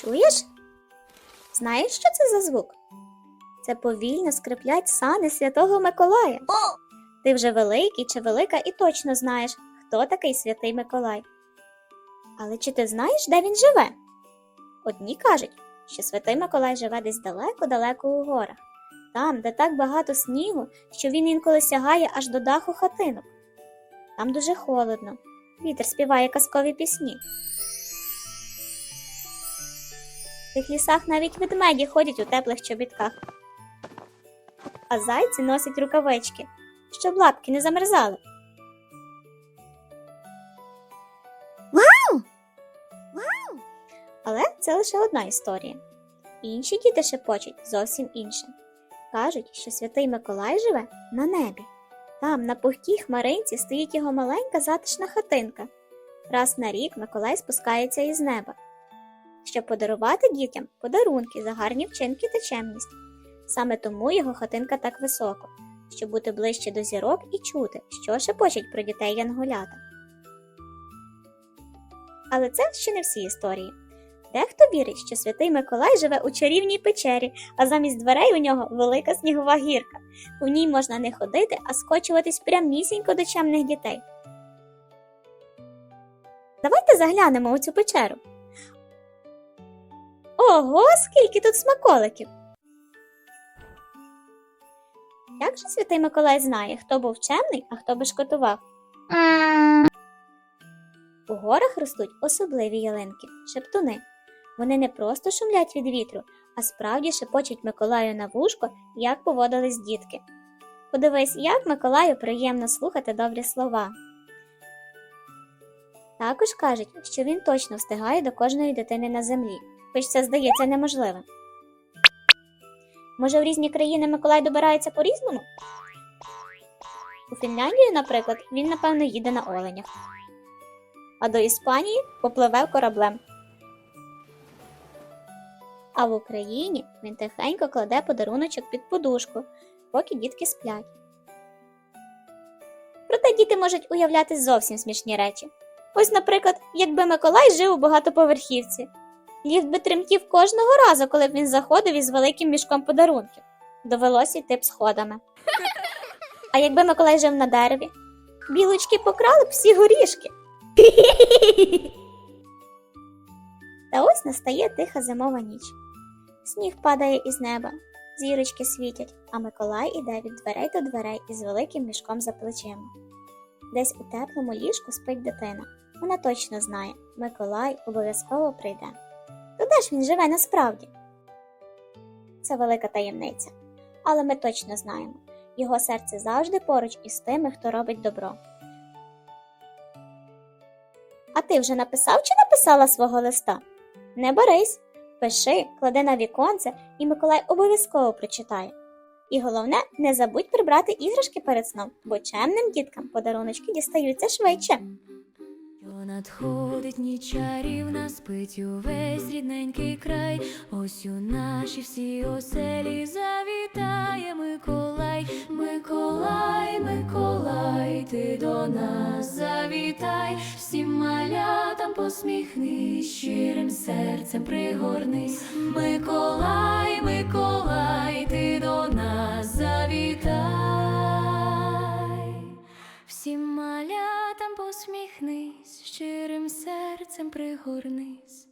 Чуєш? Знаєш, що це за звук? Це повільно скриплять сани Святого Миколая. Ти вже великий чи велика і точно знаєш, хто такий святий Миколай. Але чи ти знаєш, де він живе? Одні кажуть, що святий Миколай живе десь далеко-далеко у горах, там, де так багато снігу, що він інколи сягає аж до даху хатинок. Там дуже холодно, вітер співає казкові пісні. В тих лісах навіть ведмеді ходять у теплих чобітках, а зайці носять рукавички, щоб лапки не замерзали. Вау! Вау! Але це лише одна історія. Інші діти шепочуть зовсім інше. Кажуть, що святий Миколай живе на небі. Там, на пухкій хмаринці, стоїть його маленька затишна хатинка. Раз на рік Миколай спускається із неба, щоб подарувати дітям подарунки за гарні вчинки та чемність. Саме тому його хатинка так високо, щоб бути ближче до зірок і чути, що шепочуть про дітей янголята. Але це ще не всі історії. Дехто вірить, що святий Миколай живе у чарівній печері, а замість дверей у нього велика снігова гірка. У ній можна не ходити, а скочуватись прямісінько до чемних дітей. Давайте заглянемо у цю печеру. Ого, скільки тут смаколиків! Як же святий Миколай знає, хто був чемний, а хто бешкотував? У горах ростуть особливі ялинки, шептуни. Вони не просто шумлять від вітру, а справді шепочуть Миколаю на вушко, як поводились дітки. Подивись, як Миколаю приємно слухати добрі слова. Також кажуть, що він точно встигає до кожної дитини на землі, хоч це здається неможливим. Може, в різні країни Миколай добирається по-різному? У Фінляндію, наприклад, він, напевно, їде на оленях, а до Іспанії попливе кораблем. А в Україні він тихенько кладе подаруночок під подушку, поки дітки сплять. Проте діти можуть уявляти зовсім смішні речі. Ось, наприклад, якби Миколай жив у багатоповерхівці. Ліфт би тремтів кожного разу, коли б він заходив із великим мішком подарунків. Довелося йти б сходами. А якби Миколай жив на дереві, білочки покрали б всі горішки. Та ось настає тиха зимова ніч. Сніг падає із неба, зірочки світять, а Миколай іде від дверей до дверей із великим мішком за плечима. Десь у теплому ліжку спить дитина. Вона точно знає, Миколай обов'язково прийде. То де ж він живе насправді? Це велика таємниця. Але ми точно знаємо, його серце завжди поруч із тими, хто робить добро. А ти вже написав чи написала свого листа? Не борись, пиши, клади на віконце, і Миколай обов'язково прочитає. І головне, не забудь прибрати іграшки перед сном, бо чемним діткам подаруночки дістаються швидше. Надходить ніч чарівна, спить увесь рідненький край. Ось у наші всі оселі завітає Миколай, Миколай, Миколай, ти до нас завітай, всім малятам посміхнись, щирим серцем пригорнись. Миколай, Миколай, посміхнись, щирим серцем пригорнись.